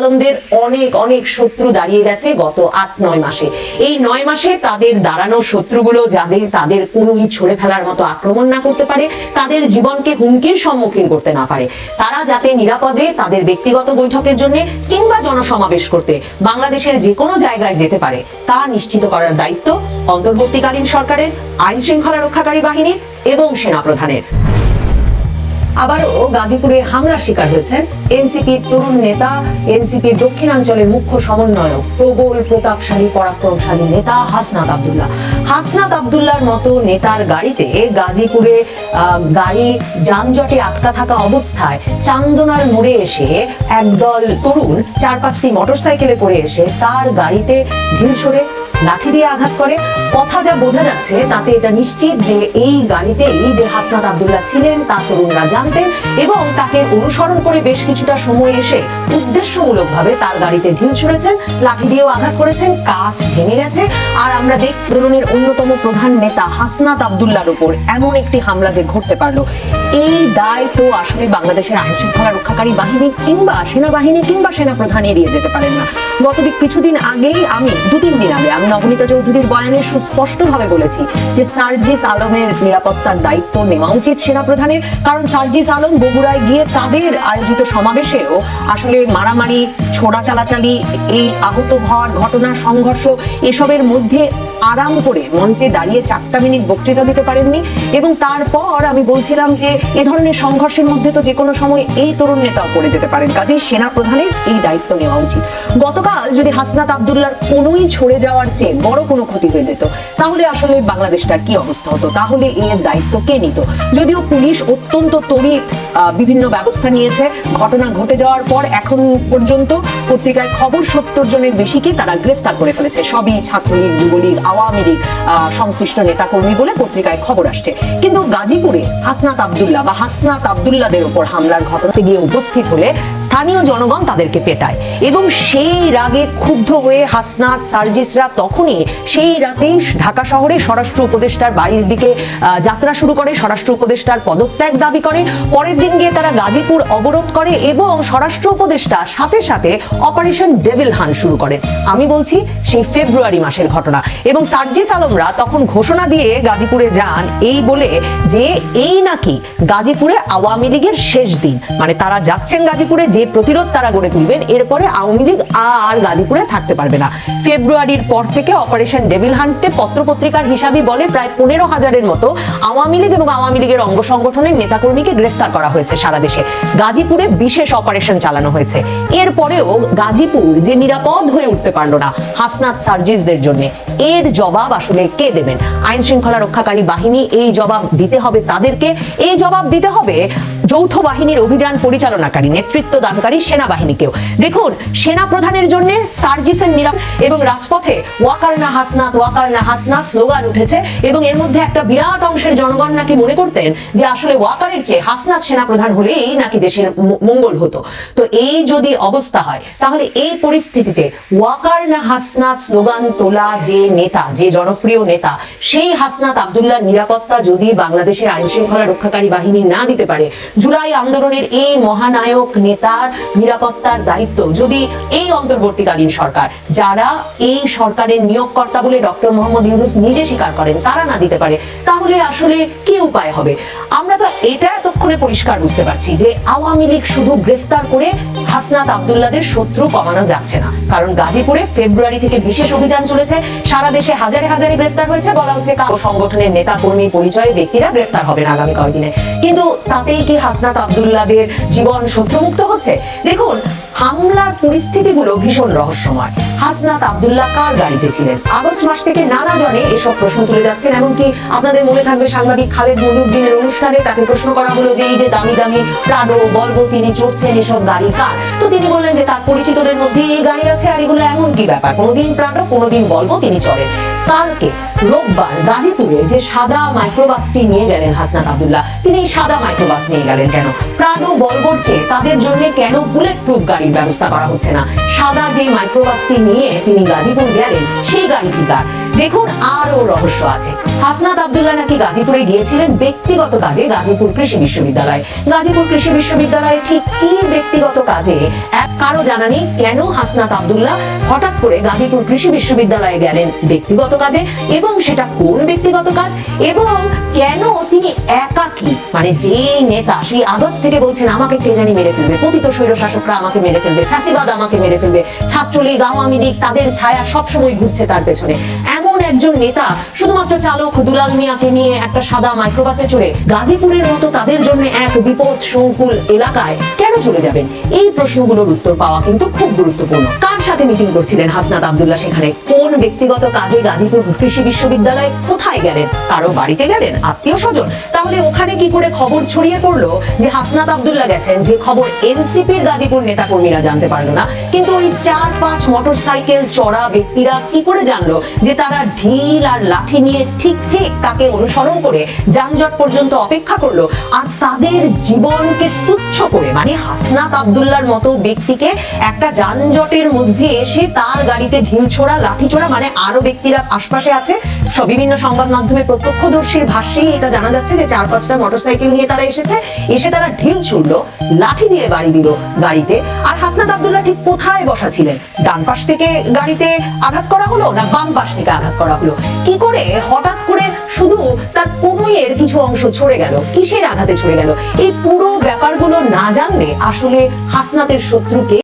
আলমদের অনেক অনেক শত্রু দাঁড়িয়ে গেছে গত আট, নয় মাসে। এই নয় মাসে তাদের দাঁড়ানো শত্রুগুলো যাদের, তাদের কোনোই ছড়ে ফেলার মতো আক্রমণ না করতে পারে, তাদের জীবনকে হুমকির সম্মুখীন করতে না পারে। তারা যাতে নিরাপদে তাদের ব্যক্তিগত বৈঠকের জন্য কিংবা জনসমাবেশ করতে বাংলাদেশের যে কোনো জায়গায় যেতে পারে, তা নিশ্চিত করার দায়িত্ব অন্তর্বর্তীকালীন সরকারের আইন শৃঙ্খলা রক্ষাকারী বাহিনীর এবং সেনাপ্রধানের। আবারও গাজীপুরে হামলার শিকার হয়েছেন এনসিপির তরুণ নেতা এনসিপির দক্ষিণাঞ্চলের মুখ্য সমন্বয়ক, প্রবল প্রতাপশালী, পরাক্রমশালী নেতা হাসনাত আব্দুল্লাহ। হাসনাত আব্দুল্লাহর মতো নেতার গাড়িতে গাজীপুরে গাড়ি যানজটে আটকা থাকা অবস্থায় চান্দনার মোড়ে এসে একদল তরুণ চার পাঁচটি মোটরসাইকেলে করে এসে তার গাড়িতে ঢিল ছড়ে লাঠি দিয়ে আঘাত করে। কথা যা বোঝা যাচ্ছে, তাতে এটা নিশ্চিত যে এই গাড়িতেই যে হাসনাত আব্দুল্লাহ ছিলেন, তা তরুণরা জানতেন এবং তাকে অনুসরণ করে বেশ কিছুটা সময় এসে উদ্দেশ্যমূলকভাবে তার গাড়িতে ঢিল ছুঁড়েছেন, লাঠি দিয়েও আঘাত করেছেন কাঁচ ভেঙে গেছে। আর আমরা দেখছি তরুণের অন্যতম প্রধান নেতা হাসনাত আব্দুল্লাহর উপর এমন একটি হামলা যে ঘটতে পারল। এই দায় তো আসলে বাংলাদেশের আইন শৃঙ্খলা রক্ষাকারী বাহিনী কিংবা সেনাবাহিনী কিংবা সেনা প্রধান এড়িয়ে যেতে পারেন না। গত কিছুদিন আগেই আমি দু তিন দিন আগে আমি নবনীতা চৌধুরীর বয়ানে সুস্পষ্টভাবে বলেছি যে সার্জিস আলমের নিরাপত্তার দায়িত্ব নেওয়া উচিত সেনা প্রধানের কারণ সার্জিস আলম বগুড়ায় গিয়ে তাদের আয়োজিত সমাবেশেও আসলে মারামারি, ছোড়া চালাচালি, এই আহত হওয়ার ঘটনা, সংঘর্ষ, এসবের মধ্যে আরাম করে মঞ্চে দাঁড়িয়ে চারটা মিনিট বক্তৃতা দিতে পারেননি। এবং তারপর আমি বলছিলাম যে এ ধরনের সংঘর্ষের মধ্যে তো যে কোনো সময় এই তরুণ নেতাও পড়ে যেতে পারেন। কাজেই সেনা প্রধানের এই দায়িত্ব নেওয়া উচিত। গতকাল যদি হাসনাত আব্দুল্লাহর কোনোই ছড়ে যাওয়ার চেয়ে বড় কোনো ক্ষতি হয়ে যেত, তাহলে আসলে বাংলাদেশটার কি অবস্থা হতো? তাহলে এর দায়িত্ব কে নিত? যদিও পুলিশ অত্যন্ত তড়িৎ বিভিন্ন ব্যবস্থা নিয়েছে। ঘটনা ঘটে যাওয়ার পর এখন পর্যন্ত পত্রিকায় খবর সত্তর জনের বেশিকে তারা গ্রেফতার করে ফেলেছে। সবই ছাত্রলীগ, যুবলীগ, আওয়ামী লীগ সংশ্লিষ্ট নেতাকর্মী বলে পত্রিকায় খবর আসছে। কিন্তু গাজীপুরে হাসনাত আবদুল্লাহ বা হাসনাত আব্দুল্লাদের উপর হামলার ঘটনাতে গিয়ে উপস্থিত হলে স্থানীয় জনগণ তাদেরকে পেটায় এবং সেই রাগে ক্ষুব্ধ হয়ে হাসনাত, সার্জিসরা তখনই সেই রাতেই ঢাকা শহরে স্বরাষ্ট্র উপদেষ্টার বাড়ির দিকে যাত্রা শুরু করে। স্বরাষ্ট্র উপদেষ্টার পদত্যাগ দাবি করে। পরের দিন গিয়ে তারা গাজীপুর অবরোধ করে এবং স্বরাষ্ট্র উপদেষ্টা সাথে সাথে অপারেশন ডেভিল হান শুরু করে। আমি বলছি, সেই ফেব্রুয়ারি মাসের ঘটনা। এবং সার্জিস আলমরা তখন ঘোষণা দিয়ে গাজীপুরে যান এই বলে যে, এই নাকি গাজীপুরে আওয়ামী লীগের শেষ দিন। মানে তারা যাচ্ছেন গাজীপুরে, যে প্রতিরোধ তারা গড়ে তুলবেন, এরপরে আওয়ামী লীগ আর গাজীপুরে থাকতে পারবে না। ফেব্রুয়ারির পর থেকে অপারেশন ডেভিল হান্টে পত্রপত্রিকার হিসাবই বলে প্রায় পনেরো হাজারের মতো আওয়ামী লীগ এবং আওয়ামী লীগের অঙ্গ সংগঠনের নেতাকর্মীকে গ্রেফতার করা হয়েছে সারা দেশে। গাজীপুরে বিশেষ অপারেশন চালানো হয়েছে। এরপরেও গাজীপুর যে নিরাপদ হয়ে উঠতে পারল না হাসনাত সার্জিসদের জন্য। এর জবাব আসলে কে দেবেন? আইন শৃঙ্খলা রক্ষাকারী বাহিনী এই জবাব দিতে হবে তাদেরকে। এই জবাব দিতে হবে যৌথ বাহিনীর অভিযান পরিচালনাকারী, নেতৃত্ব দানকারী সেনাবাহিনীকেও। দেখুন সেনা প্রধানের জন্য সার্জিসের নিরাপ এবং রাজপথে ওয়াকার না হাসনাত, ওয়াকার না হাসনাত স্লোগান উঠেছে এবং এর মধ্যে একটা বিরাট অংশের জনগণ নাকি মনে করতেন যে আসলে ওয়াকারের চেয়ে হাসনাত সেনা প্রধান হলেই নাকি দেশের মঙ্গল হতো। তো এই যদি অবস্থা হয়, তাহলে এই পরিস্থিতিতে ওয়াকার না হাসনাত স্লোগান তোলা যে নেতা, যে জনপ্রিয় নেতা, সেই হাসনাত আবদুল্লাহ নিরাপত্তা যদি বাংলাদেশের আইন শৃঙ্খলা রক্ষাকারী বাহিনী না দিতে পারে জুলাই আন্দোলনের এই মহানায়ক নেতার নিরাপত্তার দায়িত্ব যদি এই অন্তর্বর্তীকালীন সরকার, যারা এই সরকারের নিয়োগকর্তা বলে ডক্টর মোহাম্মদ ইউনুস নিজে স্বীকার করেন, তারা না দিতে পারে, তাহলে আসলে কি উপায় হবে? আমরা তো এটা এতক্ষণে পরিষ্কার বুঝতে পারছি যে আওয়ামী লীগ শুধু গ্রেফতার করে হাসনাত আবদুল্লাদের শত্রু কমানো যাচ্ছে না। কারণ গাজীপুরে ফেব্রুয়ারি থেকে বিশেষ অভিযান চলেছে। সারা দেশে হাজারে হাজারে গ্রেফতার হয়েছে বলা হচ্ছে কারও সংগঠনের নেতা, কর্মী, পরিচয়ে ব্যক্তিরা গ্রেফতার হবেন আগামী কয়েকদিনে। কিন্তু তাতেই কি হাসনাত আবদুল্লাদের জীবন শত্রুমুক্ত হচ্ছে? দেখুন হামলার পরিস্থিতিগুলো ভীষণ রহস্যময়। হাসনাত আব্দুল্লাহ কার গাড়িতে ছিলেন? আগস্ট মাস থেকে নানা জনে এসব প্রশ্ন তুলে যাচ্ছেন, এমনকি আপনাদের মনে থাকবে সাংবাদিক খালেদ মহিউদ্দিনের অনুষ্ঠানে তাকে প্রশ্ন করা হলো যে, এই যে দামি দামি প্রাডো, বলব তিনি চড়ছেন এসব গাড়ি কার? তো তিনি বললেন যে, তার পরিচিতদের মধ্যে এই গাড়ি আছে, আর এগুলো এমন কি ব্যাপার? কোনোদিন প্রাডো, কোনোদিন বলব তিনি চড়েন। কালকে রোববার গাজীপুরে যে সাদা মাইক্রোবাসটি নিয়ে গেলেন হাসনাত আবদুল্লাহ, তিনি এই সাদা মাইক্রোবাস নিয়ে গেলেন কেন? প্রাণ বর্বর চেয়ে তাদের জন্য কেন বুলেট প্রুফ গাড়ির ব্যবস্থা করা হচ্ছে না? সাদা যে মাইক্রোবাসটি নিয়ে তিনি গাজীপুর গেলেন, সেই গাড়িটি কার? দেখুন আরও রহস্য আছে। হাসনাত আব্দুল্লাহ নাকি গাজীপুরে গিয়েছিলেন ব্যক্তিগত কাজে গাজীপুর কৃষি বিশ্ববিদ্যালয়? গাজীপুর কৃষি বিশ্ববিদ্যালয়ে ঠিক কি ব্যক্তিগত কাজে? কারও জানা নেই কেন হাসনাত আব্দুল্লাহ হঠাৎ করে গাজীপুর কৃষি বিশ্ববিদ্যালয়ে গেলেন ব্যক্তিগত কাজে এবং সেটা কোন ব্যক্তিগত কাজ? এবং কেন তিনি একাকী মানে যে নেতা সেই আগস্ট থেকে বলছেন, আমাকে কে জানি মেরে ফেলবে। পতিত স্বৈর শাসকরা আমাকে মেরে ফেলবে। ফ্যাসিবাদ আমাকে মেরে ফেলবে। ছাত্রলীগ, আওয়ামী লীগ, তাদের ছায়া সবসময় ঘুরছে তার পেছনে। এমন একজন নেতা, শুধুমাত্র চালক দুলাল মিয়াকে নিয়ে একটা সাদা মাইক্রোবাসে চড়ে গাজীপুরের মতো তাদের জন্য এক বিপদ সংকুল এলাকায় কেন চলে যাবেন? এই প্রশ্নগুলোর উত্তর পাওয়া কিন্তু খুব গুরুত্বপূর্ণ। সাথে মিটিং করছিলেন হাসনাত আব্দুল্লাহ সেখানে। কোন ব্যক্তিগত কাজে গাজীপুর কৃষি বিশ্ববিদ্যালয়ে কোথায় গেলেন? কারও বাড়িতে গেলেন? আত্মীয় স্বজন? তাহলে ওখানে কি করে খবর ছড়িয়ে পড়ল যে হাসনাত আব্দুল্লাহ গেছেন? যে খবর এনসিপির গাজীপুর নেতাকর্মীরা জানতে পারল না। কিন্তু ওই চার পাঁচ মোটরসাইকেল চড়া ব্যক্তিরা কি করে জানলো যে তারা ঢিল আর লাঠি নিয়ে ঠিক ঠিক তাকে অনুসরণ করে যানজট পর্যন্ত অপেক্ষা করল আর তাদের জীবনকে তুচ্ছ করে মানে হাসনাত আব্দুল্লাহর মতো ব্যক্তিকে একটা যানজটের মধ্যে এসে তার গাড়িতে ঢিল ছোড়া, লাঠি ছোড়া মানে আরও ব্যক্তিরা আশপাশে আছে। সব বিভিন্ন সংবাদ মাধ্যমে প্রত্যক্ষদর্শীর ভাষ্যেই এটা জানা যাচ্ছে যে চার পাঁচটা মোটরসাইকেল নিয়ে তারা এসেছে। এসে তারা ঢিল ছুড়লো, লাঠি দিয়ে বাড়ি দিল গাড়িতে। আর হাসনাত আব্দুল্লাহ ঠিক কোথায় বসা ছিলেন? ডান পাশ থেকে গাড়িতে আঘাত করা হলো না বাম পাশ থেকে আঘাত করা হলো? কি করে হঠাৎ করে শুধু তার কনুইয়ের কিছু অংশ ছড়ে গেল? কিসের আঘাতে ছড়ে গেল? এই পুরো ব্যাপারগুলো না জানলে আসলে হাসনাতের শত্রুকে